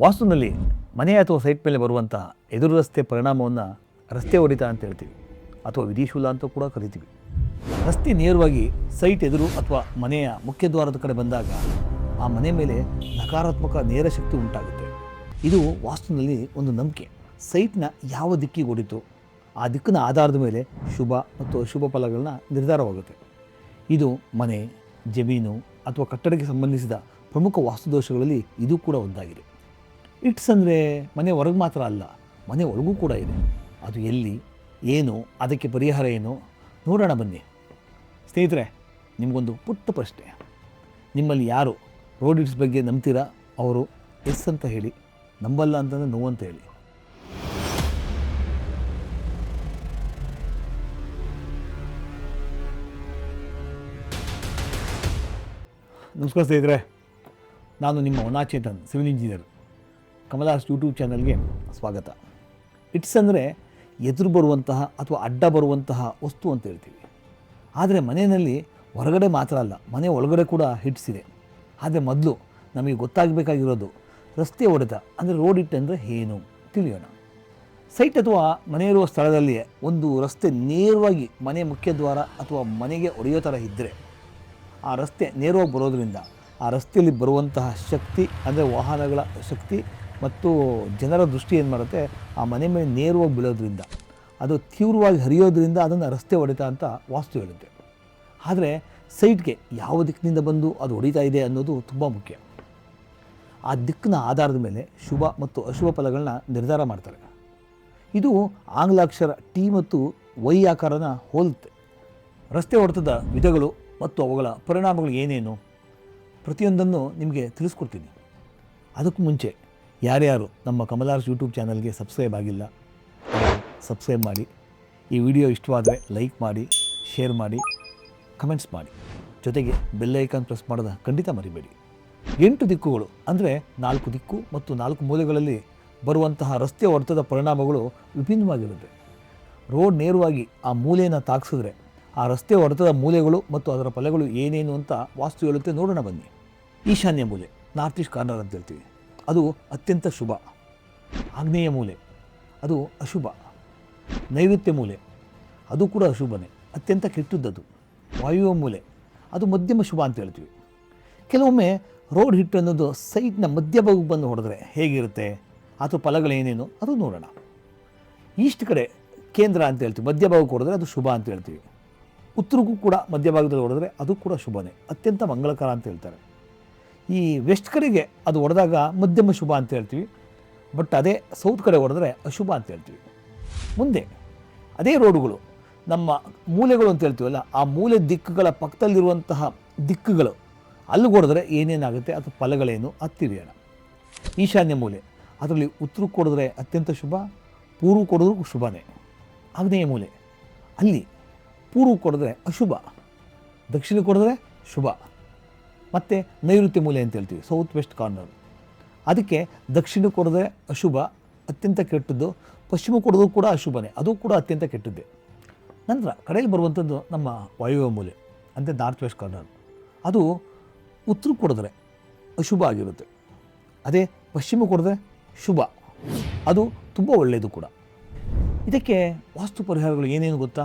ವಾಸ್ತುನಲ್ಲಿ ಮನೆ ಅಥವಾ ಸೈಟ್ ಮೇಲೆ ಬರುವಂತಹ ಎದುರು ರಸ್ತೆ ಪರಿಣಾಮವನ್ನು ರಸ್ತೆ ಹೊಡಿತ ಅಂತ ಹೇಳ್ತೀವಿ. ಅಥವಾ ವಿಧಿಶೂಲ ಅಂತ ಕೂಡ ಕರಿತೀವಿ. ರಸ್ತೆ ನೇರವಾಗಿ ಸೈಟ್ ಎದುರು ಅಥವಾ ಮನೆಯ ಮುಖ್ಯ ದ್ವಾರದ ಕಡೆ ಬಂದಾಗ ಆ ಮನೆ ಮೇಲೆ ನಕಾರಾತ್ಮಕ ನೇರ ಶಕ್ತಿ ಉಂಟಾಗುತ್ತೆ. ಇದು ವಾಸ್ತುನಲ್ಲಿ ಒಂದು ನಂಬಿಕೆ. ಸೈಟ್ನ ಯಾವ ದಿಕ್ಕಿಗೆ ಹೊಡಿತು ಆ ದಿಕ್ಕಿನ ಆಧಾರದ ಮೇಲೆ ಶುಭ ಮತ್ತು ಅಶುಭ ಫಲಗಳನ್ನ ನಿರ್ಧಾರವಾಗುತ್ತೆ. ಇದು ಮನೆ, ಜಮೀನು ಅಥವಾ ಕಟ್ಟಡಕ್ಕೆ ಸಂಬಂಧಿಸಿದ ಪ್ರಮುಖ ವಾಸ್ತುದೋಷಗಳಲ್ಲಿ ಇದು ಕೂಡ ಒಂದಾಗಿದೆ. ಇಟ್ಸ್ ಅಂದರೆ ಮನೆ ಹೊರಗೆ ಮಾತ್ರ ಅಲ್ಲ, ಮನೆ ಒಳಗೂ ಕೂಡ ಇದೆ. ಅದು ಎಲ್ಲಿ, ಏನು, ಅದಕ್ಕೆ ಪರಿಹಾರ ಏನು? ನೋಡೋಣ ಬನ್ನಿ. ಸ್ನೇಹಿತರೆ, ನಿಮಗೊಂದು ಪುಟ್ಟ ಪ್ರಶ್ನೆ. ನಿಮ್ಮಲ್ಲಿ ಯಾರು ರೋಡ್ ಇಟ್ಸ್ ಬಗ್ಗೆ ನಂಬ್ತೀರಾ? ಅವರು ಎಸ್ ಅಂತ ಹೇಳಿ, ನಂಬಲ್ಲ ಅಂತಂದರೆ ನೋವು ಅಂತ ಹೇಳಿ. ನಮಸ್ಕಾರ ಸ್ನೇಹಿತರೆ. ನಾನು ನಿಮ್ಮ ಒನಾಚೇತನ್ ಸಿವಿಲ್ ಇಂಜಿನಿಯರ್ ಕಮಲಾಸ್ ಯೂಟ್ಯೂಬ್ ಚಾನಲ್ಗೆ ಸ್ವಾಗತ. ಇಟ್ಸ್ ಅಂದರೆ ಎದುರು ಬರುವಂತಹ ಅಥವಾ ಅಡ್ಡ ಬರುವಂತಹ ವಸ್ತು ಅಂತ ಹೇಳ್ತೀವಿ. ಆದರೆ ಮನೆಯಲ್ಲಿ ಹೊರಗಡೆ ಮಾತ್ರ ಅಲ್ಲ, ಮನೆ ಒಳಗಡೆ ಕೂಡ ಹಿಟ್ಸ್ ಇದೆ. ಆದರೆ ಮೊದಲು ನಮಗೆ ಗೊತ್ತಾಗಬೇಕಾಗಿರೋದು ರಸ್ತೆ ಹೊಡೆತ ಅಂದರೆ ರೋಡ್ ಇಟ್ ಅಂದರೆ ಏನು ತಿಳಿಯೋಣ. ಸೈಟ್ ಅಥವಾ ಮನೆ ಇರುವ ಸ್ಥಳದಲ್ಲಿ ಒಂದು ರಸ್ತೆ ನೇರವಾಗಿ ಮನೆ ಮುಖ್ಯ ದ್ವಾರ ಅಥವಾ ಮನೆಗೆ ಒಡೆಯೋ ಥರ ಇದ್ದರೆ ಆ ರಸ್ತೆ ನೇರವಾಗಿ ಬರೋದರಿಂದ ಆ ರಸ್ತೆಯಲ್ಲಿ ಬರುವಂತಹ ಶಕ್ತಿ, ಅಂದರೆ ವಾಹನಗಳ ಶಕ್ತಿ ಮತ್ತು ಜನರ ದೃಷ್ಟಿ ಏನು ಮಾಡುತ್ತೆ? ಆ ಮನೆ ಮೇಲೆ ನೇರವಾಗಿ ಬೀಳೋದ್ರಿಂದ, ಅದು ತೀವ್ರವಾಗಿ ಹರಿಯೋದ್ರಿಂದ ಅದನ್ನು ರಸ್ತೆ ಹೊಡಿತ ಅಂತ ವಾಸ್ತು ಹೇಳುತ್ತೆ. ಆದರೆ ಸೈಟ್ಗೆ ಯಾವ ದಿಕ್ಕಿನಿಂದ ಬಂದು ಅದು ಹೊಡಿತಾ ಇದೆ ಅನ್ನೋದು ತುಂಬ ಮುಖ್ಯ. ಆ ದಿಕ್ಕಿನ ಆಧಾರದ ಮೇಲೆ ಶುಭ ಮತ್ತು ಅಶುಭ ಫಲಗಳನ್ನ ನಿರ್ಧಾರ ಮಾಡ್ತಾರೆ. ಇದು ಆಂಗ್ಲಾಕ್ಷರ ಟಿ ಮತ್ತು ವೈ ಆಕಾರನ ಹೋಲುತ್ತೆ. ರಸ್ತೆ ಹೊಡೆತದ ವಿಧಗಳು ಮತ್ತು ಅವುಗಳ ಪರಿಣಾಮಗಳು ಏನೇನು? ಪ್ರತಿಯೊಂದನ್ನು ನಿಮಗೆ ತಿಳಿಸ್ಕೊಡ್ತೀನಿ. ಅದಕ್ಕೂ ಮುಂಚೆ ಯಾರ್ಯಾರು ನಮ್ಮ ಕಮಲಾರ್ಸ್ ಯೂಟ್ಯೂಬ್ ಚಾನಲ್ಗೆ ಸಬ್ಸ್ಕ್ರೈಬ್ ಆಗಿಲ್ಲ ಸಬ್ಸ್ಕ್ರೈಬ್ ಮಾಡಿ. ಈ ವಿಡಿಯೋ ಇಷ್ಟವಾದರೆ ಲೈಕ್ ಮಾಡಿ, ಶೇರ್ ಮಾಡಿ, ಕಮೆಂಟ್ಸ್ ಮಾಡಿ. ಜೊತೆಗೆ ಬೆಲ್ ಐಕಾನ್ ಪ್ರೆಸ್ ಮಾಡೋದ ಖಂಡಿತ ಮರಿಬೇಡಿ. ಎಂಟು ದಿಕ್ಕುಗಳು ಅಂದರೆ ನಾಲ್ಕು ದಿಕ್ಕು ಮತ್ತು ನಾಲ್ಕು ಮೂಲೆಗಳಲ್ಲಿ ಬರುವಂತಹ ರಸ್ತೆ ಹೊಡೆತದ ಪರಿಣಾಮಗಳು ವಿಭಿನ್ನವಾಗಿರುತ್ತೆ. ರೋಡ್ ನೇರವಾಗಿ ಆ ಮೂಲೆಯನ್ನು ತಾಗಿಸಿದ್ರೆ ಆ ರಸ್ತೆ ಹೊಡೆತದ ಮೂಲೆಗಳು ಮತ್ತು ಅದರ ಫಲಗಳು ಏನೇನು ಅಂತ ವಾಸ್ತು ಹೇಳುತ್ತೆ ನೋಡೋಣ ಬನ್ನಿ. ಈಶಾನ್ಯ ಮೂಲೆ, ನಾರ್ತ್ ಈಸ್ಟ್ ಕಾರ್ನರ್ ಅಂತ ಹೇಳ್ತೀವಿ. ಅದು ಅತ್ಯಂತ ಶುಭ. ಆಗ್ನೇಯ ಮೂಲೆ. ಅದು ಅಶುಭ. ನೈಋತ್ಯ ಮೂಲೆ. ಅದು ಕೂಡ ಅಶುಭನೇ. ಅತ್ಯಂತ ಕೆಟ್ಟದ್ದದು. ವಾಯುವ ಮೂಲೆ. ಅದು ಮಧ್ಯಮ ಶುಭ ಅಂತ ಹೇಳ್ತೀವಿ. ಕೆಲವೊಮ್ಮೆ ರೋಡ್ ಹಿಟ್ ಅನ್ನೋದು ಸೈಟ್ನ ಮಧ್ಯಭಾಗಕ್ಕೆ ಬಂದು ಹೊಡೆದ್ರೆ ಹೇಗಿರುತ್ತೆ? ಅಥವಾ ಫಲಗಳೇನೇನು ಅದು ನೋಡೋಣ. ಈಸ್ಟ್ ಕಡೆ ಕೇಂದ್ರ ಅಂತ ಹೇಳ್ತೀವಿ. ಮಧ್ಯಭಾಗಕ್ಕೆ ಹೊಡೆದ್ರೆ ಅದು ಶುಭ ಅಂತ ಹೇಳ್ತೀವಿ. ಉತ್ತರಕ್ಕೂ ಕೂಡ ಮಧ್ಯಭಾಗದಲ್ಲಿ ಹೊಡೆದ್ರೆ ಅದು ಕೂಡ ಶುಭನೇ. ಅತ್ಯಂತ ಮಂಗಳಕರ ಅಂತ ಹೇಳ್ತಾರೆ. ಈ ವೆಸ್ಟ್ ಕಡೆಗೆ ಅದು ಹೊಡೆದಾಗ ಮಧ್ಯಮ ಶುಭ ಅಂತ ಹೇಳ್ತೀವಿ. ಬಟ್ ಅದೇ ಸೌತ್ ಕಡೆ ಹೊಡೆದ್ರೆ ಅಶುಭ ಅಂತ ಹೇಳ್ತೀವಿ. ಮುಂದೆ ಅದೇ ರೋಡುಗಳು, ನಮ್ಮ ಮೂಲೆಗಳು ಅಂತ ಹೇಳ್ತೀವಲ್ಲ, ಆ ಮೂಲೆ ದಿಕ್ಕುಗಳ ಪಕ್ಕದಲ್ಲಿರುವಂತಹ ದಿಕ್ಕುಗಳು ಅಲ್ಲಿ ಹೊಡೆದ್ರೆ ಏನೇನಾಗುತ್ತೆ? ಅಥವಾ ಫಲಗಳೇನು? ಅದು ತಿಳಿಯೋಣ. ಈಶಾನ್ಯ ಮೂಲೆ, ಅದರಲ್ಲಿ ಉತ್ತರಕ್ಕೆ ಕೊಡಿದ್ರೆ ಅತ್ಯಂತ ಶುಭ, ಪೂರ್ವ ಕೊಡೋದ್ರೂ ಶುಭನೇ. ಆಗ್ನೇಯ ಮೂಲೆ, ಅಲ್ಲಿ ಪೂರ್ವ ಕೊಡಿದ್ರೆ ಅಶುಭ, ದಕ್ಷಿಣ ಕೊಡಿದ್ರೆ ಶುಭ. ಮತ್ತು ನೈಋತ್ಯ ಮೂಲೆ ಅಂತ ಹೇಳ್ತೀವಿ ಸೌತ್ ವೆಸ್ಟ್ ಕಾರ್ನರ್ ಅದಕ್ಕೆ ದಕ್ಷಿಣ ಕೊಡದೆ ಅಶುಭ, ಅತ್ಯಂತ ಕೆಟ್ಟದ್ದು, ಪಶ್ಚಿಮ ಕೊಡೋದು ಕೂಡ ಅಶುಭನೇ, ಅದು ಕೂಡ ಅತ್ಯಂತ ಕೆಟ್ಟದ್ದೇ. ನಂತರ ಕಡೆಯಲ್ಲಿ ಬರುವಂಥದ್ದು ನಮ್ಮ ವಾಯುವ್ಯ ಮೂಲೆ, ಅಂದರೆ ನಾರ್ತ್ ವೆಸ್ಟ್ ಕಾರ್ನರ್ ಅದು ಉತ್ತರ ಕೊಡಿದ್ರೆ ಅಶುಭ ಆಗಿರುತ್ತೆ. ಅದೇ ಪಶ್ಚಿಮ ಕೊಡದೆ ಶುಭ, ಅದು ತುಂಬ ಒಳ್ಳೆಯದು ಕೂಡ. ಇದಕ್ಕೆ ವಾಸ್ತು ಪರಿಹಾರಗಳು ಏನೇನು ಗೊತ್ತಾ?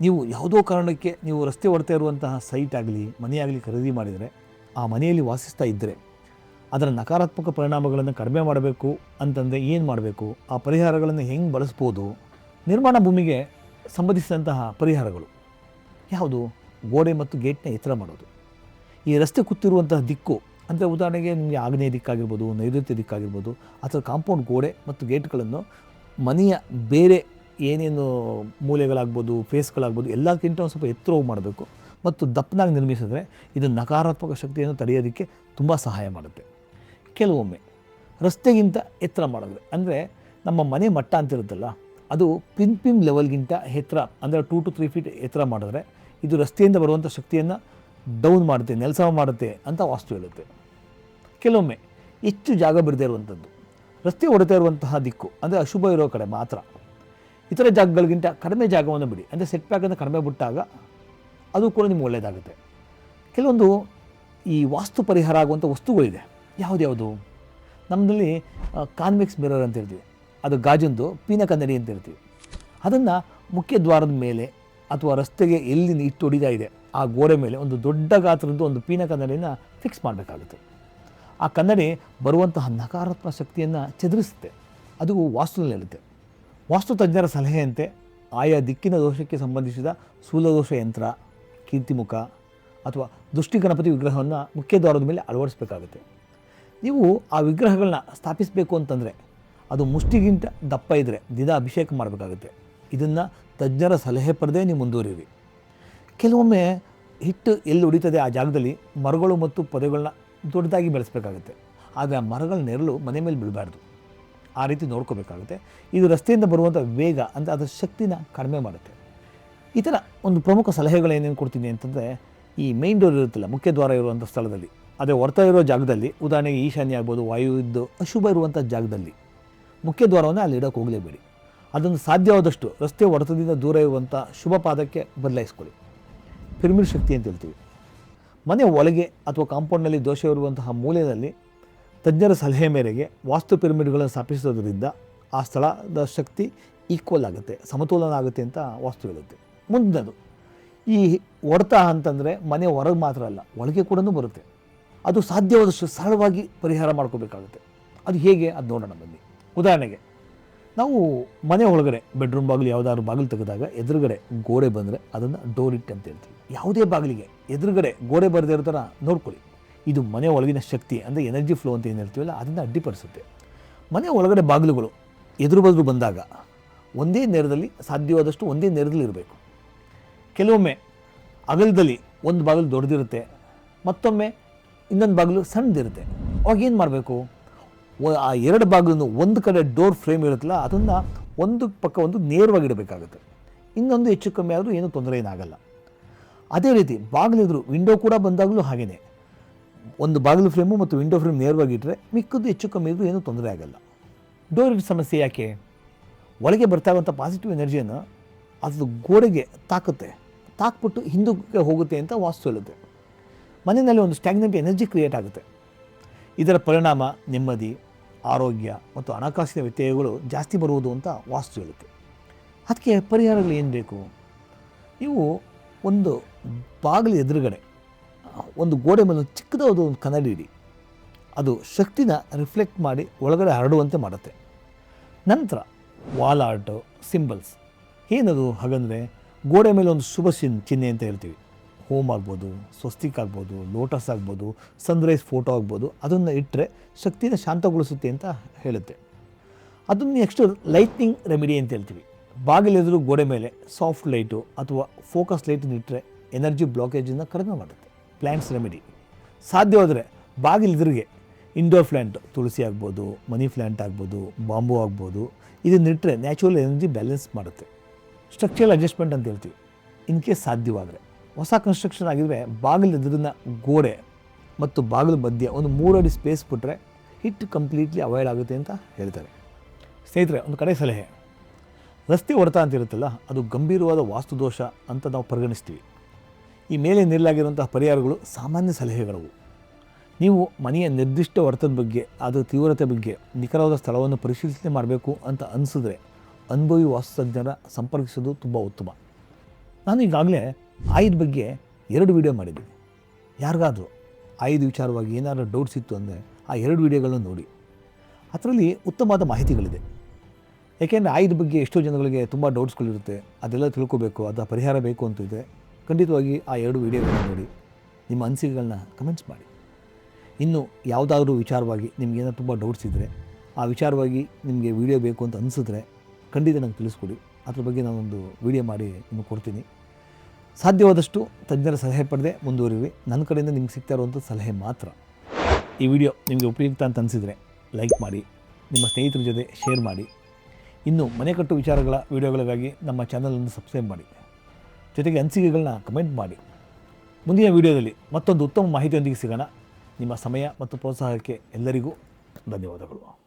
ನೀವು ಯಾವುದೋ ಕಾರಣಕ್ಕೆ ನೀವು ರಸ್ತೆ ಹೊಡ್ತಾ ಇರುವಂತಹ ಸೈಟ್ ಆಗಲಿ ಮನೆಯಾಗಲಿ ಖರೀದಿ ಮಾಡಿದರೆ, ಆ ಮನೆಯಲ್ಲಿ ವಾಸಿಸ್ತಾ ಇದ್ದರೆ ಅದರ ನಕಾರಾತ್ಮಕ ಪರಿಣಾಮಗಳನ್ನು ಕಡಿಮೆ ಮಾಡಬೇಕು ಅಂತಂದರೆ ಏನು ಮಾಡಬೇಕು? ಆ ಪರಿಹಾರಗಳನ್ನು ಹೆಂಗೆ ಬಳಸ್ಬೋದು? ನಿರ್ಮಾಣ ಭೂಮಿಗೆ ಸಂಬಂಧಿಸಿದಂತಹ ಪರಿಹಾರಗಳು. ಯಾವುದು? ಗೋಡೆ ಮತ್ತು ಗೇಟ್ನ ಎತ್ತರ ಮಾಡೋದು. ಈ ರಸ್ತೆ ಕೂತಿರುವಂತಹ ದಿಕ್ಕು, ಅಂದರೆ ಉದಾಹರಣೆಗೆ ನಿಮಗೆ ಆಗ್ನೇಯ ದಿಕ್ಕಾಗಿರ್ಬೋದು, ನೈಋತ್ಯ ದಿಕ್ಕಾಗಿರ್ಬೋದು ಅಥವಾ ಕಾಂಪೌಂಡ್ ಗೋಡೆ ಮತ್ತು ಗೇಟ್ಗಳನ್ನು ಮನೆಯ ಬೇರೆ ಏನೇನು ಮೂಲೆಗಳಾಗ್ಬೋದು ಫೇಸ್ಗಳಾಗ್ಬೋದು ಎಲ್ಲದಕ್ಕಿಂತ ಒಂದು ಸ್ವಲ್ಪ ಎತ್ತರವು ಮಾಡಬೇಕು. ಮತ್ತು ದಪ್ಪನಾಗಿ ನಿರ್ಮಿಸಿದ್ರೆ ಇದು ನಕಾರಾತ್ಮಕ ಶಕ್ತಿಯನ್ನು ತಡೆಯೋದಕ್ಕೆ ತುಂಬ ಸಹಾಯ ಮಾಡುತ್ತೆ. ಕೆಲವೊಮ್ಮೆ ರಸ್ತೆಗಿಂತ ಎತ್ತರ ಮಾಡಿದ್ರೆ, ಅಂದರೆ ನಮ್ಮ ಮನೆ ಮಟ್ಟ ಅಂತಿರುತ್ತಲ್ಲ ಅದು ಪಿನ್ ಪಿನ್ ಲೆವೆಲ್ಗಿಂತ ಎತ್ತರ, ಅಂದರೆ ಟೂ ಟು ತ್ರೀ ಫೀಟ್ ಎತ್ತರ ಮಾಡಿದ್ರೆ ಇದು ರಸ್ತೆಯಿಂದ ಬರುವಂಥ ಶಕ್ತಿಯನ್ನು ಡೌನ್ ಮಾಡುತ್ತೆ, ನೆಲಸಮ ಮಾಡುತ್ತೆ ಅಂತ ವಾಸ್ತು ಹೇಳುತ್ತೆ. ಕೆಲವೊಮ್ಮೆ ಹೆಚ್ಚು ಜಾಗ ಬಿಡದೇ ಇರುವಂಥದ್ದು ರಸ್ತೆ ಹೊಡೆತಾ ಇರುವಂತಹ ದಿಕ್ಕು, ಅಂದರೆ ಅಶುಭ ಇರೋ ಕಡೆ ಮಾತ್ರ ಇತರ ಜಾಗಗಳಿಗಿಂತ ಕಡಿಮೆ ಜಾಗವನ್ನು ಬಿಡಿ. ಅಂದರೆ ಸೆಟ್ ಬ್ಯಾಕನ್ನು ಕಡಿಮೆ ಬಿಟ್ಟಾಗ ಅದು ಕೂಡ ನಿಮ್ಗೆ ಒಳ್ಳೆಯದಾಗುತ್ತೆ ಕೆಲವೊಂದು ಈ ವಾಸ್ತು ಪರಿಹಾರ ಆಗುವಂಥ ವಸ್ತುಗಳಿದೆ. ಯಾವುದ್ಯಾವುದು ನಮ್ಮಲ್ಲಿ ಕಾನ್ವೆಕ್ಸ್ ಮಿರರ್ ಅಂತ ಹೇಳ್ತೀವಿ ಅದು ಗಾಜಂದು ಪೀನ ಕನ್ನಡಿ ಅಂತ ಹೇಳ್ತೀವಿ ಅದನ್ನು ಮುಖ್ಯ ದ್ವಾರದ ಮೇಲೆ ಅಥವಾ ರಸ್ತೆಗೆ ಎಲ್ಲಿ ಇಟ್ಟು ಹೊಡಿತಾ ಇದೆ, ಆ ಗೋಡೆ ಮೇಲೆ ಒಂದು ದೊಡ್ಡ ಗಾತ್ರದ್ದು ಒಂದು ಪೀನ ಕನ್ನಡಿನ ಫಿಕ್ಸ್ ಮಾಡಬೇಕಾಗುತ್ತೆ. ಆ ಕನ್ನಡಿ ಬರುವಂತಹ ನಕಾರಾತ್ಮಕ ಶಕ್ತಿಯನ್ನು ಚದುರಿಸುತ್ತೆ. ಅದು ವಾಸ್ತುನಲ್ಲಿ ಹೇಳುತ್ತೆ ವಾಸ್ತು ತಜ್ಞರ ಸಲಹೆಯಂತೆ ಆಯಾ ದಿಕ್ಕಿನ ದೋಷಕ್ಕೆ ಸಂಬಂಧಿಸಿದ ಸ್ಥೂಲದೋಷ ಯಂತ್ರ, ಕೀರ್ತಿಮುಖ ಅಥವಾ ದೃಷ್ಟಿ ಗಣಪತಿ ವಿಗ್ರಹವನ್ನು ಮುಖ್ಯ ದ್ವಾರದ ಮೇಲೆ ಅಳವಡಿಸಬೇಕಾಗುತ್ತೆ. ನೀವು ಆ ವಿಗ್ರಹಗಳನ್ನ ಸ್ಥಾಪಿಸಬೇಕು ಅಂತಂದರೆ ಅದು ಮುಷ್ಟಿಗಿಂತ ದಪ್ಪ ಇದ್ದರೆ ದಿನ ಅಭಿಷೇಕ ಮಾಡಬೇಕಾಗುತ್ತೆ. ಇದನ್ನು ತಜ್ಞರ ಸಲಹೆ ಪಡೆದೇ ನೀವು ಮುಂದುವರಿಯಿರಿ. ಕೆಲವೊಮ್ಮೆ ಹಿಟ್ಟು ಎಲ್ಲಿ ಉಳಿತದೆ ಆ ಜಾಗದಲ್ಲಿ ಮರಗಳು ಮತ್ತು ಪೊದೆಗಳನ್ನ ದೊಡ್ಡದಾಗಿ ಬೆಳೆಸಬೇಕಾಗುತ್ತೆ. ಆದರೆ ಆ ಮರಗಳ ನೆರಳು ಮನೆ ಮೇಲೆ ಬೀಳಬಾರ್ದು. ಆ ರೀತಿ ನೋಡ್ಕೋಬೇಕಾಗುತ್ತೆ. ಇದು ರಸ್ತೆಯಿಂದ ಬರುವಂಥ ವೇಗ ಅಂತ ಅದರ ಶಕ್ತಿನ ಕಡಿಮೆ ಮಾಡುತ್ತೆ. ಈ ಥರ ಒಂದು ಪ್ರಮುಖ ಸಲಹೆಗಳು ಏನೇನು ಕೊಡ್ತೀನಿ ಅಂತಂದರೆ, ಈ ಮೇನ್ ಡೋರ್ ಇರುತ್ತಲ್ಲ, ಮುಖ್ಯ ದ್ವಾರ ಇರುವಂಥ ಸ್ಥಳದಲ್ಲಿ, ಅದೇ ಹೊರ್ತಾ ಇರೋ ಜಾಗದಲ್ಲಿ, ಉದಾಹರಣೆಗೆ ಈಶಾನ್ಯ ಆಗ್ಬೋದು ವಾಯು ಇದ್ದು ಅಶುಭ ಇರುವಂಥ ಜಾಗದಲ್ಲಿ, ಮುಖ್ಯ ದ್ವಾರವನ್ನು ಅಲ್ಲಿ ಇಡೋಕೆ ಹೋಗಲೇಬೇಡಿ. ಅದನ್ನು ಸಾಧ್ಯವಾದಷ್ಟು ರಸ್ತೆ ಹೊಡೆತದಿಂದ ದೂರ ಇರುವಂಥ ಶುಭ ಪಾದಕ್ಕೆ ಬದಲಾಯಿಸ್ಕೊಳ್ಳಿ. ಪಿರಮಿಡ್ ಶಕ್ತಿ ಅಂತ ಹೇಳ್ತೀವಿ. ಮನೆ ಒಳಗೆ ಅಥವಾ ಕಾಂಪೌಂಡ್ನಲ್ಲಿ ದೋಷ ಇರುವಂತಹ ಮೂಲೆಯಲ್ಲಿ ತಜ್ಞರ ಸಲಹೆ ಮೇರೆಗೆ ವಾಸ್ತು ಪಿರಮಿಡ್ಗಳನ್ನು ಸ್ಥಾಪಿಸೋದ್ರಿಂದ ಆ ಸ್ಥಳದ ಶಕ್ತಿ ಈಕ್ವಲ್ ಆಗುತ್ತೆ ಸಮತೋಲನ ಆಗುತ್ತೆ ಅಂತ ವಾಸ್ತು ಹೇಳುತ್ತೆ. ಮುಂದಿನದು, ಈ ಹೊಡೆತ ಅಂತಂದರೆ ಮನೆ ಹೊರಗೆ ಮಾತ್ರ ಅಲ್ಲ, ಒಳಗೆ ಕೂಡ ಬರುತ್ತೆ. ಅದು ಸಾಧ್ಯವಾದಷ್ಟು ಸರಳವಾಗಿ ಪರಿಹಾರ ಮಾಡ್ಕೋಬೇಕಾಗುತ್ತೆ. ಅದು ಹೇಗೆ ಅದು ನೋಡೋಣ ಬನ್ನಿ. ಉದಾಹರಣೆಗೆ, ನಾವು ಮನೆ ಒಳಗಡೆ ಬೆಡ್ರೂಮ್ ಬಾಗಿಲು ಯಾವುದಾದ್ರು ಬಾಗಿಲು ತೆಗೆದಾಗ ಎದುರುಗಡೆ ಗೋಡೆ ಬಂದರೆ ಅದನ್ನು ಡೋರ್ ಇಟ್ ಅಂತ ಹೇಳ್ತೀವಿ. ಯಾವುದೇ ಬಾಗಿಲಿಗೆ ಎದುರುಗಡೆ ಗೋಡೆ ಬರದೇ ಇರೋ ಥರ ನೋಡ್ಕೊಳ್ಳಿ. ಇದು ಮನೆ ಒಳಗಿನ ಶಕ್ತಿ ಅಂದರೆ ಎನರ್ಜಿ ಫ್ಲೋ ಅಂತ ಏನು ಹೇಳ್ತೀವಲ್ಲ, ಅದನ್ನು ಅಡ್ಡಿಪಡಿಸುತ್ತೆ. ಮನೆ ಒಳಗಡೆ ಬಾಗಿಲುಗಳು ಎದುರು ಬದಲು ಬಂದಾಗ ಒಂದೇ ನೇರದಲ್ಲಿ ಸಾಧ್ಯವಾದಷ್ಟು ಒಂದೇ ನೇರದಲ್ಲಿ ಇರಬೇಕು. ಕೆಲವೊಮ್ಮೆ ಅಗಲದಲ್ಲಿ ಒಂದು ಬಾಗಿಲು ದೊಡ್ಡದಿರುತ್ತೆ, ಮತ್ತೊಮ್ಮೆ ಇನ್ನೊಂದು ಬಾಗಿಲು ಸಣ್ಣದಿರುತ್ತೆ. ಅವಾಗ ಏನು ಮಾಡಬೇಕು? ಆ ಎರಡು ಬಾಗಿಲನ್ನು ಒಂದು ಕಡೆ ಡೋರ್ ಫ್ರೇಮ್ ಇರುತ್ತಲ್ಲ, ಅದನ್ನು ಒಂದು ಪಕ್ಕ ಒಂದು ನೇರವಾಗಿ ಇಡಬೇಕಾಗುತ್ತೆ. ಇನ್ನೊಂದು ಹೆಚ್ಚು ಕಮ್ಮಿ ಆದರೂ ಏನೂ ತೊಂದರೆ ಏನಾಗಲ್ಲ ಅದೇ ರೀತಿ ಬಾಗಿಲಿದ್ರು ವಿಂಡೋ ಕೂಡ ಬಂದಾಗಲೂ ಹಾಗೆಯೇ ಒಂದು ಬಾಗಿಲು ಫ್ರೇಮು ಮತ್ತು ವಿಂಡೋ ಫ್ರೇಮ್ ನೇರವಾಗಿ ಇಟ್ಟರೆ ಮಿಕ್ಕದ್ದು ಹೆಚ್ಚು ಕಮ್ಮಿ ಇದ್ದರೂ ಏನೂ ತೊಂದರೆ ಆಗಲ್ಲ. ಡೋರ್ ಸಮಸ್ಯೆ ಯಾಕೆ? ಒಳಗೆ ಬರ್ತಾ ಇರುವಂಥ ಪಾಸಿಟಿವ್ ಎನರ್ಜಿಯನ್ನು ಅದು ಗೋಡೆಗೆ ತಾಕುತ್ತೆ. ತಾಕ್ಬಿಟ್ಟು ಹಿಂದಕ್ಕೆ ಹೋಗುತ್ತೆ ಅಂತ ವಾಸ್ತು ಹೇಳುತ್ತೆ. ಮನೆಯಲ್ಲಿ ಒಂದು ಸ್ಟ್ಯಾಗ್ನೆಂಟ್ ಎನರ್ಜಿ ಕ್ರಿಯೇಟ್ ಆಗುತ್ತೆ. ಇದರ ಪರಿಣಾಮ ನೆಮ್ಮದಿ, ಆರೋಗ್ಯ ಮತ್ತು ಹಣಕಾಸಿನ ವ್ಯತ್ಯಯಗಳು ಜಾಸ್ತಿ ಬರುವುದು ಅಂತ ವಾಸ್ತು ಹೇಳುತ್ತೆ. ಅದಕ್ಕೆ ಪರಿಹಾರಗಳು ಏನು ಬೇಕು? ನೀವು ಒಂದು ಬಾಗಿಲು ಎದುರುಗಡೆ ಒಂದು ಗೋಡೆ ಮೇಲೆ ಒಂದು ಚಿಕ್ಕದಾದ ಒಂದು ಕನ್ನಡಿ ಇಡಿ. ಅದು ಶಕ್ತಿನ ರಿಫ್ಲೆಕ್ಟ್ ಮಾಡಿ ಒಳಗಡೆ ಹರಡುವಂತೆ ಮಾಡುತ್ತೆ. ನಂತರ ವಾಲ್ ಆರ್ಟು, ಸಿಂಬಲ್ಸ್. ಏನದು ಹಾಗಂದರೆ ಗೋಡೆ ಮೇಲೆ ಒಂದು ಶುಭ ಚಿನ್, ಚಿಹ್ನೆ ಅಂತ ಹೇಳ್ತೀವಿ. ಹೋಮ್ ಆಗ್ಬೋದು, ಸ್ವಸ್ತಿಕ್ ಆಗ್ಬೋದು, ಲೋಟಸ್ ಆಗ್ಬೋದು, ಸನ್ರೈಸ್ ಫೋಟೋ ಆಗ್ಬೋದು, ಅದನ್ನು ಇಟ್ಟರೆ ಶಕ್ತಿನ ಶಾಂತಗೊಳಿಸುತ್ತೆ ಅಂತ ಹೇಳುತ್ತೆ. ಅದನ್ನು ನೆಕ್ಸ್ಟು ಲೈಟ್ನಿಂಗ್ ರೆಮಿಡಿ ಅಂತ ಹೇಳ್ತೀವಿ. ಬಾಗಿಲೆದುರು ಗೋಡೆ ಮೇಲೆ ಸಾಫ್ಟ್ ಲೈಟು ಅಥವಾ ಫೋಕಸ್ ಲೈಟನ್ನು ಇಟ್ಟರೆ ಎನರ್ಜಿ ಬ್ಲಾಕೇಜನ್ನು ಕಡಿಮೆ ಮಾಡುತ್ತೆ. ಪ್ಲ್ಯಾಂಟ್ಸ್ ರೆಮಿಡಿ ಸಾಧ್ಯವಾದರೆ ಬಾಗಿಲಿದ್ರಿಗೆ ಇಂಡೋರ್ ಪ್ಲ್ಯಾಂಟ್ ತುಳಸಿ ಆಗ್ಬೋದು, ಮನಿ ಪ್ಲ್ಯಾಂಟ್ ಆಗ್ಬೋದು ಬಾಂಬು ಆಗ್ಬೋದು. ಇದನ್ನಿಟ್ಟರೆ ನ್ಯಾಚುರಲ್ ಎನರ್ಜಿ ಬ್ಯಾಲೆನ್ಸ್ ಮಾಡುತ್ತೆ. ಸ್ಟ್ರಕ್ಚರಲ್ ಅಡ್ಜಸ್ಟ್ಮೆಂಟ್ ಅಂತ ಹೇಳ್ತೀವಿ. ಇನ್ ಕೇಸ್ ಸಾಧ್ಯವಾದರೆ. ಹೊಸ ಕನ್ಸ್ಟ್ರಕ್ಷನ್ ಆಗಿದ್ರೆ ಬಾಗಿಲು ಎದುರಿನ ಗೋಡೆ ಮತ್ತು ಬಾಗಿಲು ಮಧ್ಯೆ ಒಂದು ಮೂರು ಅಡಿ ಸ್ಪೇಸ್ ಬಿಟ್ಟರೆ ಹಿಟ್ ಕಂಪ್ಲೀಟ್ಲಿ ಅವಾಯ್ಡ್ ಆಗುತ್ತೆ ಅಂತ ಹೇಳ್ತಾರೆ. ಸ್ನೇಹಿತರೆ, ಒಂದು ಕಡೆ ಸಲಹೆ. ರಸ್ತೆ ಹೊಡೆತ ಅಂತ ಇರುತ್ತಲ್ಲ, ಅದು ಗಂಭೀರವಾದ ವಾಸ್ತುದೋಷ ಅಂತ ನಾವು ಪರಿಗಣಿಸ್ತೀವಿ. ಈ ಮೇಲೆ ನೀಡಲಾಗಿರುವಂತಹ ಪರಿಹಾರಗಳು ಸಾಮಾನ್ಯ ಸಲಹೆಗಳವು. ನೀವು ಮನೆಯ ನಿರ್ದಿಷ್ಟ ವರ್ತದ ಬಗ್ಗೆ, ಅದರ ತೀವ್ರತೆ ಬಗ್ಗೆ, ನಿಖರವಾದ ಸ್ಥಳವನ್ನು ಪರಿಶೀಲನೆ ಮಾಡಬೇಕು ಅಂತ ಅನಿಸಿದ್ರೆ ಅನುಭವಿ ವಾಸ್ತುತಜ್ಞರ ಸಂಪರ್ಕಿಸೋದು ತುಂಬ ಉತ್ತಮ. ನಾನು ಈಗಾಗಲೇ ಆಯುಧ ಬಗ್ಗೆ ಎರಡು ವಿಡಿಯೋ ಮಾಡಿದ್ದೀನಿ. ಯಾರಿಗಾದರೂ ಆಯುಧ ವಿಚಾರವಾಗಿ ಏನಾದರೂ ಡೌಟ್ಸ್ ಇತ್ತು ಅಂದರೆ ಆ ಎರಡು ವಿಡಿಯೋಗಳನ್ನು ನೋಡಿ. ಅದರಲ್ಲಿ ಉತ್ತಮವಾದ ಮಾಹಿತಿಗಳಿದೆ. ಏಕೆಂದರೆ ಆಯುಧ ಬಗ್ಗೆ ಎಷ್ಟೋ ಜನಗಳಿಗೆ ತುಂಬ ಡೌಟ್ಸ್ಗಳಿರುತ್ತೆ ಅದೆಲ್ಲ ತಿಳ್ಕೊಬೇಕು, ಅದರ ಪರಿಹಾರ ಬೇಕು ಅಂತಿದೆ ಖಂಡಿತವಾಗಿ ಆ ಎರಡು ವಿಡಿಯೋಗಳನ್ನು ನೋಡಿ. ನಿಮ್ಮ ಅನಿಸಿಕೆಗಳನ್ನ ಕಮೆಂಟ್ಸ್ ಮಾಡಿ. ಇನ್ನು ಯಾವುದಾದ್ರೂ ವಿಚಾರವಾಗಿ ನಿಮಗೇನೋ ತುಂಬ ಡೌಟ್ಸ್ ಇದ್ದರೆ ಆ ವಿಚಾರವಾಗಿ ನಿಮಗೆ ವಿಡಿಯೋ ಬೇಕು ಅಂತ ಅನಿಸಿದ್ರೆ ಖಂಡಿತ ನಂಗೆ ತಿಳಿಸ್ಕೊಡಿ. ಅದ್ರ ಬಗ್ಗೆ ನಾನೊಂದು ವಿಡಿಯೋ ಮಾಡಿ ನಿಮಗೆ ಕೊಡ್ತೀನಿ. ಸಾಧ್ಯವಾದಷ್ಟು ತಜ್ಞರ ಸಲಹೆ ಪಡೆದೇ ಮುಂದುವರಿವಿ ನನ್ನ ಕಡೆಯಿಂದ ನಿಮ್ಗೆ ಸಿಗ್ತಾ ಇರುವಂಥ ಸಲಹೆ ಮಾತ್ರ. ಈ ವಿಡಿಯೋ ನಿಮಗೆ ಉಪಯುಕ್ತ ಅಂತ ಅನಿಸಿದರೆ ಲೈಕ್ ಮಾಡಿ, ನಿಮ್ಮ ಸ್ನೇಹಿತರ ಜೊತೆ ಶೇರ್ ಮಾಡಿ. ಇನ್ನು ಮನೆ ಕಟ್ಟು ವಿಚಾರಗಳ, ವಿಡಿಯೋಗಳಿಗಾಗಿ ನಮ್ಮ ಚಾನಲನ್ನು ಸಬ್ಸ್ಕ್ರೈಬ್ ಮಾಡಿ. ಜೊತೆಗೆ ಅನಿಸಿಕೆಗಳನ್ನ ಕಮೆಂಟ್ ಮಾಡಿ. ಮುಂದಿನ ವಿಡಿಯೋದಲ್ಲಿ ಮತ್ತೊಂದು ಉತ್ತಮ ಮಾಹಿತಿಯೊಂದಿಗೆ ಸಿಗೋಣ. ನಿಮ್ಮ ಸಮಯ ಮತ್ತು ಪ್ರೋತ್ಸಾಹಕ್ಕೆ ಎಲ್ಲರಿಗೂ ಧನ್ಯವಾದಗಳು.